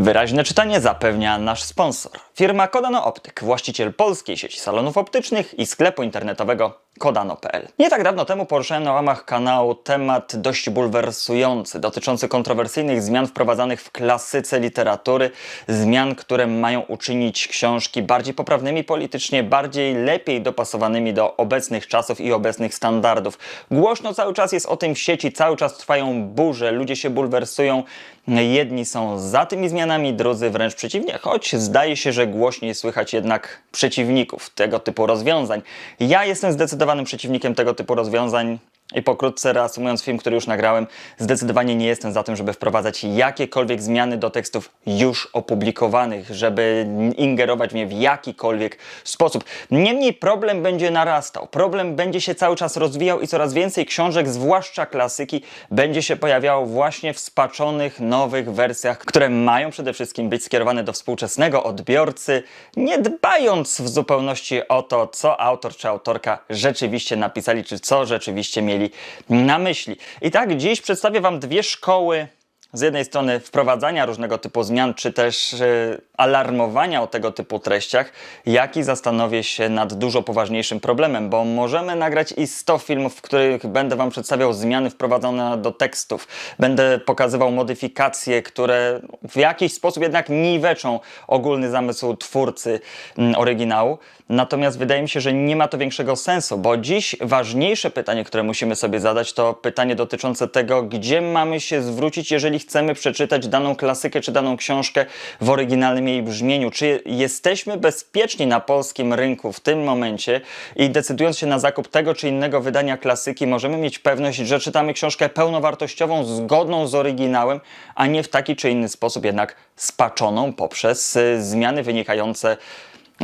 Wyraźne czytanie zapewnia nasz sponsor. Firma Kodano Optyk, właściciel polskiej sieci salonów optycznych i sklepu internetowego kodano.pl. Nie tak dawno temu poruszałem na łamach kanału temat dość bulwersujący, dotyczący kontrowersyjnych zmian wprowadzanych w klasyce literatury, zmian, które mają uczynić książki bardziej poprawnymi politycznie, bardziej lepiej dopasowanymi do obecnych czasów i obecnych standardów. Głośno cały czas jest o tym w sieci, cały czas trwają burze, ludzie się bulwersują. Jedni są za tymi zmianami, drudzy wręcz przeciwnie, choć zdaje się, że głośniej słychać jednak przeciwników tego typu rozwiązań. Ja jestem zdecydowanym przeciwnikiem tego typu rozwiązań. I pokrótce reasumując film, który już nagrałem, zdecydowanie nie jestem za tym, żeby wprowadzać jakiekolwiek zmiany do tekstów już opublikowanych, żeby ingerować w nie w jakikolwiek sposób. Niemniej problem będzie narastał, problem będzie się cały czas rozwijał i coraz więcej książek, zwłaszcza klasyki, będzie się pojawiało właśnie w spaczonych, nowych wersjach, które mają przede wszystkim być skierowane do współczesnego odbiorcy, nie dbając w zupełności o to, co autor czy autorka rzeczywiście napisali, czy co rzeczywiście mieli na myśli. I tak dziś przedstawię Wam dwie szkoły z jednej strony wprowadzania różnego typu zmian, czy też y, alarmowania o tego typu treściach, jak i zastanowię się nad dużo poważniejszym problemem, bo możemy nagrać i 100 filmów, w których będę Wam przedstawiał zmiany wprowadzone do tekstów, będę pokazywał modyfikacje, które w jakiś sposób jednak niweczą ogólny zamysł twórcy mm, oryginału. Natomiast wydaje mi się, że nie ma to większego sensu, bo dziś ważniejsze pytanie, które musimy sobie zadać, to pytanie dotyczące tego, gdzie mamy się zwrócić, jeżeli chcemy przeczytać daną klasykę czy daną książkę w oryginalnym jej brzmieniu. Czy jesteśmy bezpieczni na polskim rynku w tym momencie i decydując się na zakup tego czy innego wydania klasyki, możemy mieć pewność, że czytamy książkę pełnowartościową, zgodną z oryginałem, a nie w taki czy inny sposób jednak spaczoną poprzez y, zmiany wynikające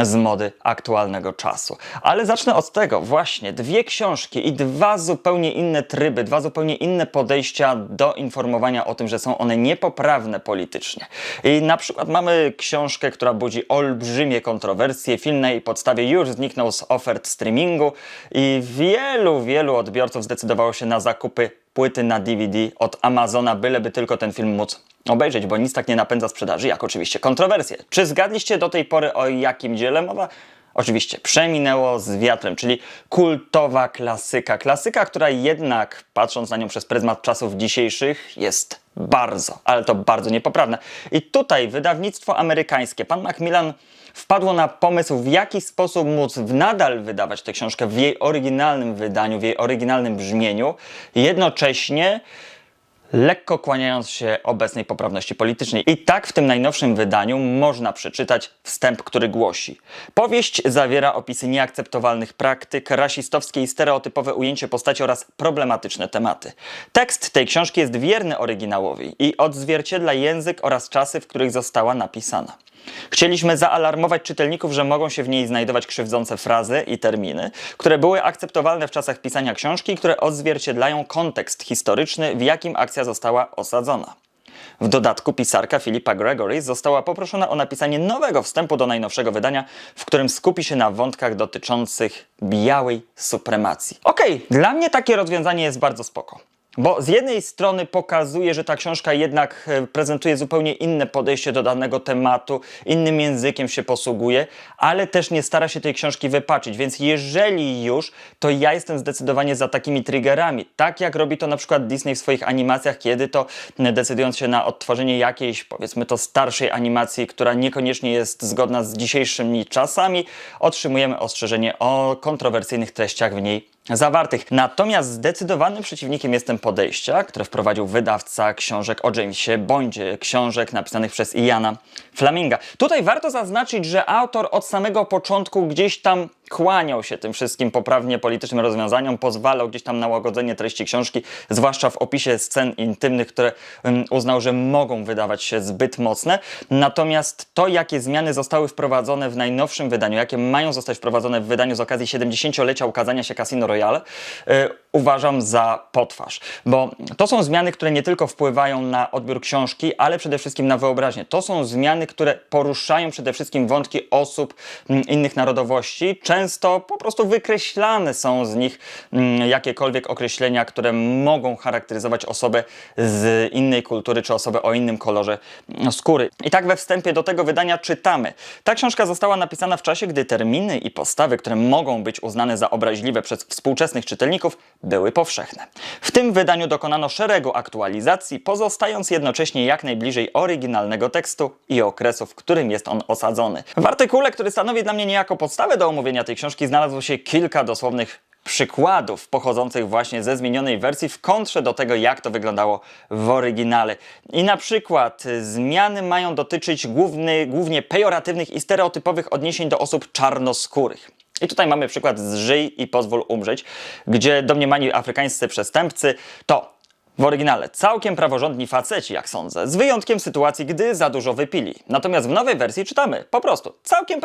z mody aktualnego czasu. Ale zacznę od tego, właśnie dwie książki i dwa zupełnie inne tryby, dwa zupełnie inne podejścia do informowania o tym, że są one niepoprawne politycznie. I na przykład mamy książkę, która budzi olbrzymie kontrowersje. Film na jej podstawie już zniknął z ofert streamingu i wielu, wielu odbiorców zdecydowało się na zakupy płyty na DVD od Amazona, byleby tylko ten film móc obejrzeć, bo nic tak nie napędza sprzedaży, jak oczywiście kontrowersje. Czy zgadliście do tej pory o jakim dziele mowa? Oczywiście, przeminęło z wiatrem, czyli kultowa klasyka. Klasyka, która jednak, patrząc na nią przez pryzmat czasów dzisiejszych, jest bardzo, ale to bardzo niepoprawna. I tutaj wydawnictwo amerykańskie, pan Macmillan wpadło na pomysł, w jaki sposób móc nadal wydawać tę książkę w jej oryginalnym wydaniu, w jej oryginalnym brzmieniu, jednocześnie lekko kłaniając się obecnej poprawności politycznej. I tak w tym najnowszym wydaniu można przeczytać wstęp, który głosi: Powieść zawiera opisy nieakceptowalnych praktyk, rasistowskie i stereotypowe ujęcie postaci oraz problematyczne tematy. Tekst tej książki jest wierny oryginałowi i odzwierciedla język oraz czasy, w których została napisana. Chcieliśmy zaalarmować czytelników, że mogą się w niej znajdować krzywdzące frazy i terminy, które były akceptowalne w czasach pisania książki i które odzwierciedlają kontekst historyczny, w jakim akcja została osadzona. W dodatku pisarka Filipa Gregory została poproszona o napisanie nowego wstępu do najnowszego wydania, w którym skupi się na wątkach dotyczących białej supremacji. Okej, dla mnie takie rozwiązanie jest bardzo spoko. Bo z jednej strony pokazuje, że ta książka jednak e, prezentuje zupełnie inne podejście do danego tematu, innym językiem się posługuje, ale też nie stara się tej książki wypaczyć. Więc jeżeli już, to ja jestem zdecydowanie za takimi triggerami. Tak jak robi to na przykład Disney w swoich animacjach, kiedy to e, decydując się na odtworzenie jakiejś, powiedzmy to starszej animacji, która niekoniecznie jest zgodna z dzisiejszymi czasami, otrzymujemy ostrzeżenie o kontrowersyjnych treściach w niej zawartych. Natomiast zdecydowanym przeciwnikiem jestem podejścia, które wprowadził wydawca książek o Jamesie Bondzie, książek napisanych przez Iana Flaminga. Tutaj warto zaznaczyć, że autor od samego początku gdzieś tam kłaniał się tym wszystkim poprawnie politycznym rozwiązaniom, pozwalał gdzieś tam na łagodzenie treści książki, zwłaszcza w opisie scen intymnych, które um, uznał, że mogą wydawać się zbyt mocne. Natomiast to, jakie zmiany zostały wprowadzone w najnowszym wydaniu, jakie mają zostać wprowadzone w wydaniu z okazji 70-lecia ukazania się Casino Royale, y, uważam za potwarz, bo to są zmiany, które nie tylko wpływają na odbiór książki, ale przede wszystkim na wyobraźnię. To są zmiany, które poruszają przede wszystkim wątki osób mm, innych narodowości. Często po prostu wykreślane są z nich mm, jakiekolwiek określenia, które mogą charakteryzować osobę z innej kultury czy osobę o innym kolorze skóry. I tak we wstępie do tego wydania czytamy. Ta książka została napisana w czasie, gdy terminy i postawy, które mogą być uznane za obraźliwe przez współczesnych czytelników, były powszechne. W tym wydaniu dokonano szeregu aktualizacji, pozostając jednocześnie jak najbliżej oryginalnego tekstu i okresu, w którym jest on osadzony. W artykule, który stanowi dla mnie niejako podstawę do omówienia tej książki, znalazło się kilka dosłownych przykładów pochodzących właśnie ze zmienionej wersji w kontrze do tego, jak to wyglądało w oryginale. I na przykład y, zmiany mają dotyczyć główny, głównie pejoratywnych i stereotypowych odniesień do osób czarnoskórych. I tutaj mamy przykład z Żyj i pozwól umrzeć, gdzie domniemani afrykańscy przestępcy to w oryginale całkiem praworządni faceci, jak sądzę, z wyjątkiem sytuacji, gdy za dużo wypili. Natomiast w nowej wersji czytamy po prostu całkiem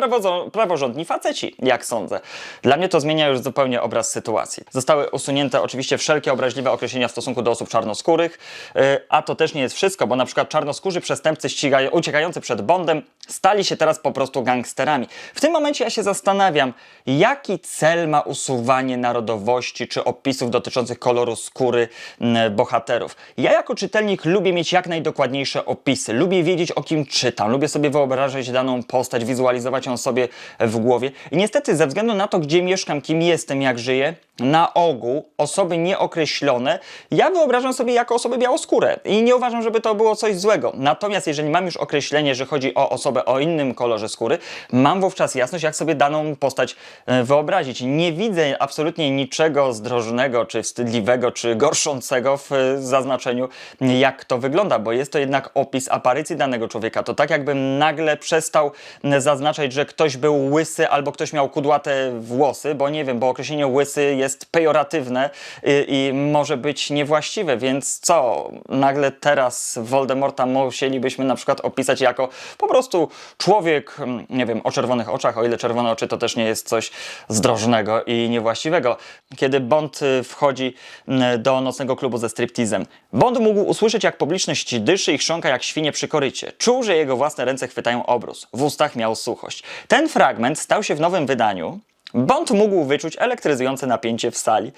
praworządni faceci, jak sądzę. Dla mnie to zmienia już zupełnie obraz sytuacji. Zostały usunięte oczywiście wszelkie obraźliwe określenia w stosunku do osób czarnoskórych, yy, a to też nie jest wszystko, bo na przykład czarnoskórzy przestępcy ścigają, uciekający przed Bondem stali się teraz po prostu gangsterami. W tym momencie ja się zastanawiam, jaki cel ma usuwanie narodowości czy opisów dotyczących koloru skóry mm, bohaterów. Ja jako czytelnik lubię mieć jak najdokładniejsze opisy, lubię wiedzieć o kim czytam, lubię sobie wyobrażać daną postać, wizualizować ją sobie w głowie. I niestety ze względu na to, gdzie mieszkam, kim jestem, jak żyję, na ogół osoby nieokreślone, ja wyobrażam sobie jako osobę białoskórę i nie uważam, żeby to było coś złego. Natomiast jeżeli mam już określenie, że chodzi o osobę o innym kolorze skóry, mam wówczas jasność, jak sobie daną postać e, wyobrazić. Nie widzę absolutnie niczego zdrożnego, czy wstydliwego, czy gorszącego w e, zaznaczeniu, jak to wygląda, bo jest to jednak opis aparycji danego człowieka. To tak jakbym nagle przestał zaznaczać, że ktoś był łysy albo ktoś miał kudłate włosy, bo nie wiem, bo określenie łysy jest pejoratywne i, i może być niewłaściwe, więc co? Nagle teraz Voldemorta musielibyśmy na przykład opisać jako po prostu człowiek, mm, nie wiem, o czerwonych oczach, o ile czerwone oczy to też nie jest coś zdrożnego i niewłaściwego. Kiedy Bond y, wchodzi mm, do nocnego klubu ze striptizem, Bond mógł usłyszeć, jak publiczność dyszy i chrząka jak świnie przy korycie. Czuł, że jego własne ręce chwytają obrus. W ustach miał suchość. Ten fragment stał się w nowym wydaniu Bond mógł wyczuć elektryzujące napięcie w sali.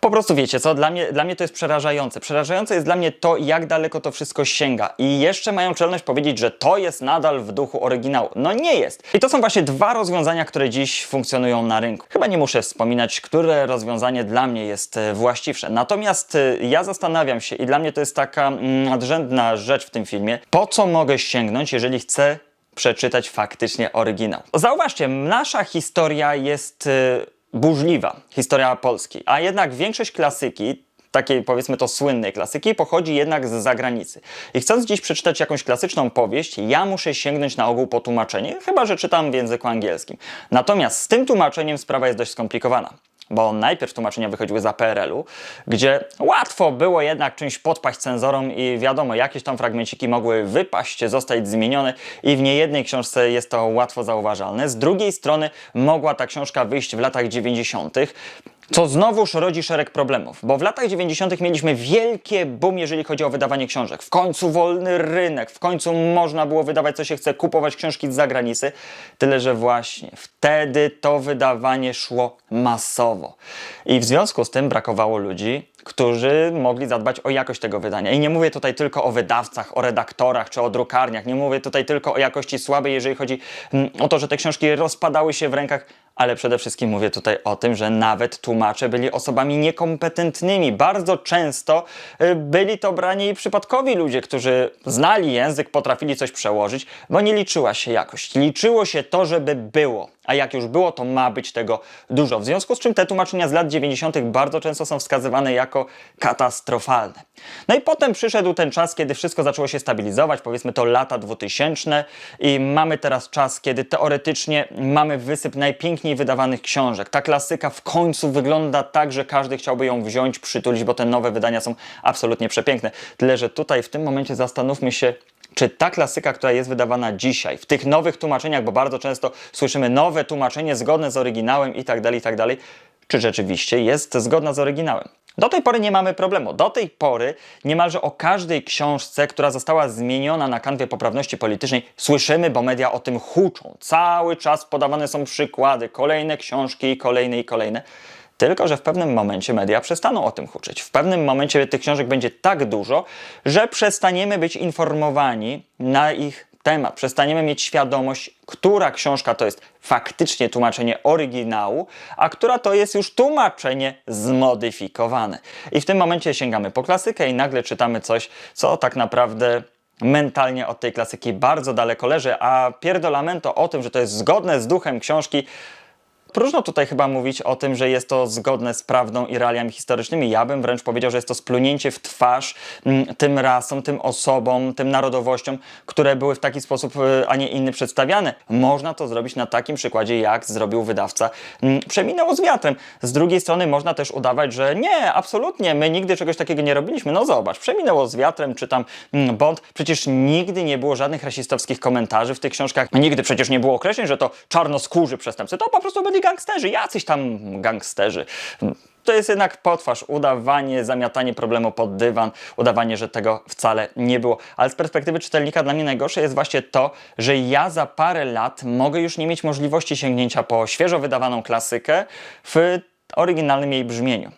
Po prostu wiecie co, dla mnie, dla mnie to jest przerażające. Przerażające jest dla mnie to, jak daleko to wszystko sięga. I jeszcze mają czelność powiedzieć, że to jest nadal w duchu oryginału. No nie jest. I to są właśnie dwa rozwiązania, które dziś funkcjonują na rynku. Chyba nie muszę wspominać, które rozwiązanie dla mnie jest e, właściwsze. Natomiast e, ja zastanawiam się i dla mnie to jest taka mm, nadrzędna rzecz w tym filmie, po co mogę sięgnąć, jeżeli chcę przeczytać faktycznie oryginał. Zauważcie, nasza historia jest y, burzliwa, historia Polski, a jednak większość klasyki, takiej powiedzmy to słynnej klasyki, pochodzi jednak z zagranicy. I chcąc dziś przeczytać jakąś klasyczną powieść, ja muszę sięgnąć na ogół po tłumaczenie, chyba że czytam w języku angielskim. Natomiast z tym tłumaczeniem sprawa jest dość skomplikowana bo najpierw tłumaczenia wychodziły za PRL-u, gdzie łatwo było jednak czymś podpaść cenzorom i wiadomo, jakieś tam fragmenciki mogły wypaść, zostać zmienione i w niejednej książce jest to łatwo zauważalne. Z drugiej strony mogła ta książka wyjść w latach 90., co znowuż rodzi szereg problemów, bo w latach 90. mieliśmy wielkie boom, jeżeli chodzi o wydawanie książek. W końcu wolny rynek, w końcu można było wydawać co się chce, kupować książki z zagranicy. Tyle, że właśnie wtedy to wydawanie szło masowo. I w związku z tym brakowało ludzi, którzy mogli zadbać o jakość tego wydania. I nie mówię tutaj tylko o wydawcach, o redaktorach czy o drukarniach. Nie mówię tutaj tylko o jakości słabej, jeżeli chodzi mm, o to, że te książki rozpadały się w rękach ale przede wszystkim mówię tutaj o tym, że nawet tłumacze byli osobami niekompetentnymi. Bardzo często y, byli to brani przypadkowi ludzie, którzy znali język, potrafili coś przełożyć, bo nie liczyła się jakość. Liczyło się to, żeby było. A jak już było, to ma być tego dużo. W związku z czym te tłumaczenia z lat 90. bardzo często są wskazywane jako katastrofalne. No i potem przyszedł ten czas, kiedy wszystko zaczęło się stabilizować, powiedzmy to lata 2000 i mamy teraz czas, kiedy teoretycznie mamy wysyp najpiękniej wydawanych książek. Ta klasyka w końcu wygląda tak, że każdy chciałby ją wziąć, przytulić, bo te nowe wydania są absolutnie przepiękne. Tyle, że tutaj w tym momencie zastanówmy się, czy ta klasyka, która jest wydawana dzisiaj, w tych nowych tłumaczeniach, bo bardzo często słyszymy nowe tłumaczenie zgodne z oryginałem i tak dalej, i tak dalej, czy rzeczywiście jest zgodna z oryginałem? Do tej pory nie mamy problemu. Do tej pory niemalże o każdej książce, która została zmieniona na kanwie poprawności politycznej, słyszymy, bo media o tym huczą. Cały czas podawane są przykłady, kolejne książki, kolejne i kolejne. Tylko, że w pewnym momencie media przestaną o tym huczyć. W pewnym momencie tych książek będzie tak dużo, że przestaniemy być informowani na ich temat. Przestaniemy mieć świadomość, która książka to jest faktycznie tłumaczenie oryginału, a która to jest już tłumaczenie zmodyfikowane. I w tym momencie sięgamy po klasykę i nagle czytamy coś, co tak naprawdę mentalnie od tej klasyki bardzo daleko leży, a pierdolamento o tym, że to jest zgodne z duchem książki, Próżno tutaj chyba mówić o tym, że jest to zgodne z prawdą i realiami historycznymi. Ja bym wręcz powiedział, że jest to splunięcie w twarz mm, tym rasom, tym osobom, tym narodowościom, które były w taki sposób, y, a nie inny przedstawiane. Można to zrobić na takim przykładzie, jak zrobił wydawca mm, Przeminęło z wiatrem. Z drugiej strony można też udawać, że nie, absolutnie, my nigdy czegoś takiego nie robiliśmy. No zobacz, Przeminęło z wiatrem, czytam mm, Bond. Przecież nigdy nie było żadnych rasistowskich komentarzy w tych książkach. Nigdy przecież nie było określeń, że to czarnoskórzy przestępcy. To po prostu byli gangsterzy, jacyś tam gangsterzy. To jest jednak potwarz, udawanie, zamiatanie problemu pod dywan, udawanie, że tego wcale nie było. Ale z perspektywy czytelnika dla mnie najgorsze jest właśnie to, że ja za parę lat mogę już nie mieć możliwości sięgnięcia po świeżo wydawaną klasykę w oryginalnym jej brzmieniu.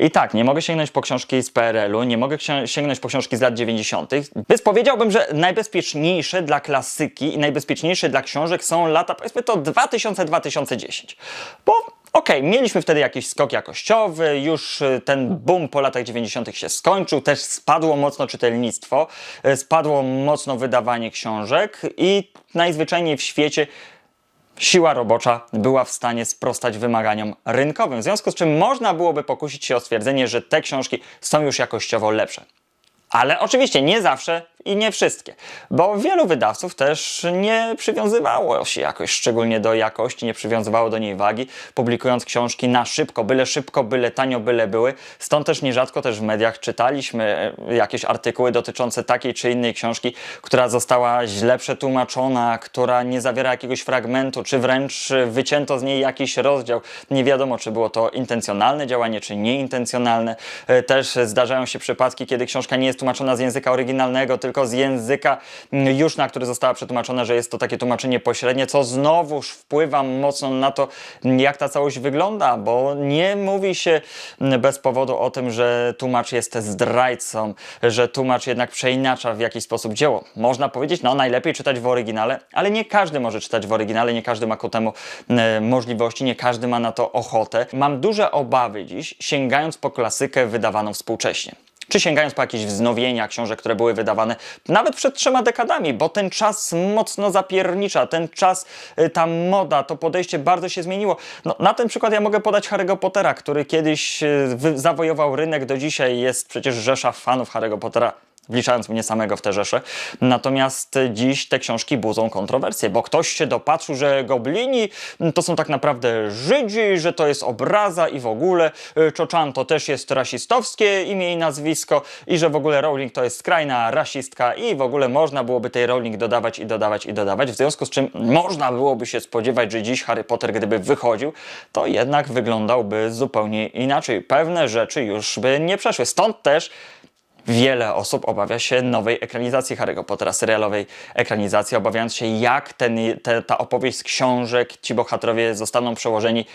I tak, nie mogę sięgnąć po książki z PRL-u, nie mogę sięgnąć po książki z lat 90., więc powiedziałbym, że najbezpieczniejsze dla klasyki i najbezpieczniejsze dla książek są lata, powiedzmy to 2000-2010. Bo Okej, okay, mieliśmy wtedy jakiś skok jakościowy, już y, ten boom po latach 90. się skończył, też spadło mocno czytelnictwo, y, spadło mocno wydawanie książek i najzwyczajniej w świecie siła robocza była w stanie sprostać wymaganiom rynkowym. W związku z czym można byłoby pokusić się o stwierdzenie, że te książki są już jakościowo lepsze. Ale oczywiście nie zawsze i nie wszystkie, bo wielu wydawców też nie przywiązywało się jakoś szczególnie do jakości, nie przywiązywało do niej wagi, publikując książki na szybko, byle szybko, byle tanio, byle były. Stąd też nierzadko też w mediach czytaliśmy e, jakieś artykuły dotyczące takiej czy innej książki, która została źle przetłumaczona, która nie zawiera jakiegoś fragmentu, czy wręcz wycięto z niej jakiś rozdział. Nie wiadomo, czy było to intencjonalne działanie, czy nieintencjonalne. E, też zdarzają się przypadki, kiedy książka nie jest tłumaczona z języka oryginalnego, tylko z języka mm, już na który została przetłumaczona, że jest to takie tłumaczenie pośrednie, co znowuż wpływa mocno na to, jak ta całość wygląda, bo nie mówi się mm, bez powodu o tym, że tłumacz jest zdrajcą, że tłumacz jednak przeinacza w jakiś sposób dzieło. Można powiedzieć, no najlepiej czytać w oryginale, ale nie każdy może czytać w oryginale, nie każdy ma ku temu mm, możliwości, nie każdy ma na to ochotę. Mam duże obawy dziś, sięgając po klasykę wydawaną współcześnie czy sięgając po jakieś wznowienia książek, które były wydawane nawet przed trzema dekadami, bo ten czas mocno zapiernicza, ten czas, y, ta moda, to podejście bardzo się zmieniło. No, na ten przykład ja mogę podać Harry'ego Pottera, który kiedyś y, zawojował rynek, do dzisiaj jest przecież rzesza fanów Harry'ego Pottera wliczając mnie samego w te rzesze. Natomiast dziś te książki budzą kontrowersje, bo ktoś się dopatrzył, że goblini to są tak naprawdę Żydzi, że to jest obraza i w ogóle y, Czochan to też jest rasistowskie imię i nazwisko i że w ogóle Rowling to jest skrajna rasistka i w ogóle można byłoby tej Rowling dodawać i dodawać i dodawać, w związku z czym można byłoby się spodziewać, że dziś Harry Potter gdyby wychodził, to jednak wyglądałby zupełnie inaczej. Pewne rzeczy już by nie przeszły. Stąd też Wiele osób obawia się nowej ekranizacji Harry'ego Pottera, serialowej ekranizacji, obawiając się, jak ten, te, ta opowieść z książek, ci bohaterowie zostaną przełożeni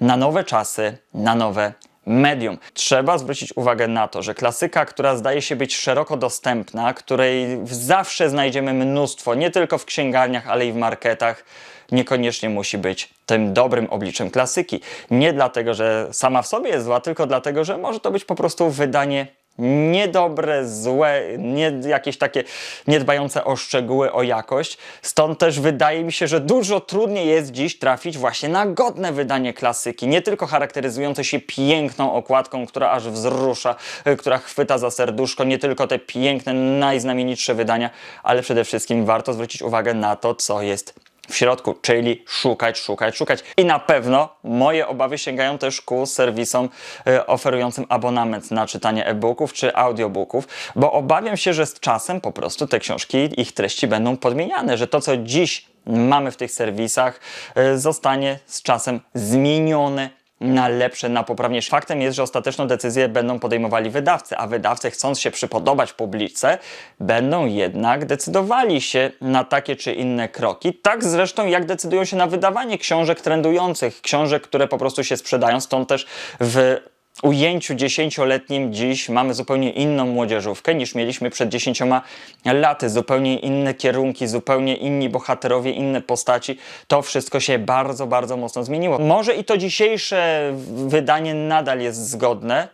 na nowe czasy, na nowe medium. Trzeba zwrócić uwagę na to, że klasyka, która zdaje się być szeroko dostępna, której zawsze znajdziemy mnóstwo, nie tylko w księgarniach, ale i w marketach, niekoniecznie musi być tym dobrym obliczem klasyki. Nie dlatego, że sama w sobie jest zła, tylko dlatego, że może to być po prostu wydanie niedobre, złe, nie, jakieś takie niedbające o szczegóły, o jakość. Stąd też wydaje mi się, że dużo trudniej jest dziś trafić właśnie na godne wydanie klasyki. Nie tylko charakteryzujące się piękną okładką, która aż wzrusza, y, która chwyta za serduszko, nie tylko te piękne, najznamienitsze wydania, ale przede wszystkim warto zwrócić uwagę na to, co jest w środku, czyli szukać, szukać, szukać. I na pewno moje obawy sięgają też ku serwisom y, oferującym abonament na czytanie e-booków czy audiobooków, bo obawiam się, że z czasem po prostu te książki, ich treści będą podmieniane, że to, co dziś mamy w tych serwisach, y, zostanie z czasem zmienione na lepsze, na poprawniejsze. Faktem jest, że ostateczną decyzję będą podejmowali wydawcy, a wydawcy chcąc się przypodobać publice, będą jednak decydowali się na takie czy inne kroki. Tak zresztą jak decydują się na wydawanie książek trendujących, książek, które po prostu się sprzedają, stąd też w ujęciu dziesięcioletnim dziś mamy zupełnie inną młodzieżówkę niż mieliśmy przed dziesięcioma laty. Zupełnie inne kierunki, zupełnie inni bohaterowie, inne postaci. To wszystko się bardzo, bardzo mocno zmieniło. Może i to dzisiejsze wydanie nadal jest zgodne,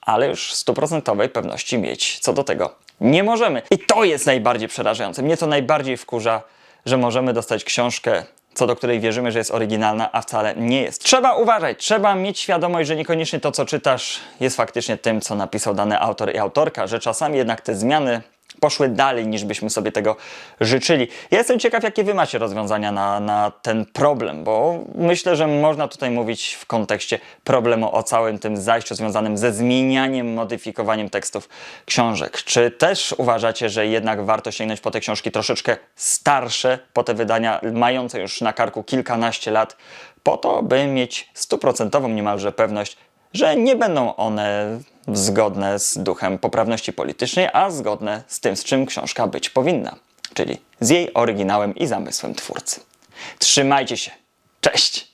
ale już stuprocentowej pewności mieć co do tego nie możemy. I to jest najbardziej przerażające. Mnie to najbardziej wkurza, że możemy dostać książkę co do której wierzymy, że jest oryginalna, a wcale nie jest. Trzeba uważać, trzeba mieć świadomość, że niekoniecznie to, co czytasz, jest faktycznie tym, co napisał dany autor i autorka, że czasami jednak te zmiany poszły dalej, niż byśmy sobie tego życzyli. Ja jestem ciekaw, jakie wy macie rozwiązania na, na ten problem, bo myślę, że można tutaj mówić w kontekście problemu o całym tym zajściu związanym ze zmienianiem, modyfikowaniem tekstów książek. Czy też uważacie, że jednak warto sięgnąć po te książki troszeczkę starsze, po te wydania mające już na karku kilkanaście lat, po to, by mieć stuprocentową niemalże pewność, że nie będą one zgodne z duchem poprawności politycznej, a zgodne z tym, z czym książka być powinna, czyli z jej oryginałem i zamysłem twórcy. Trzymajcie się. Cześć!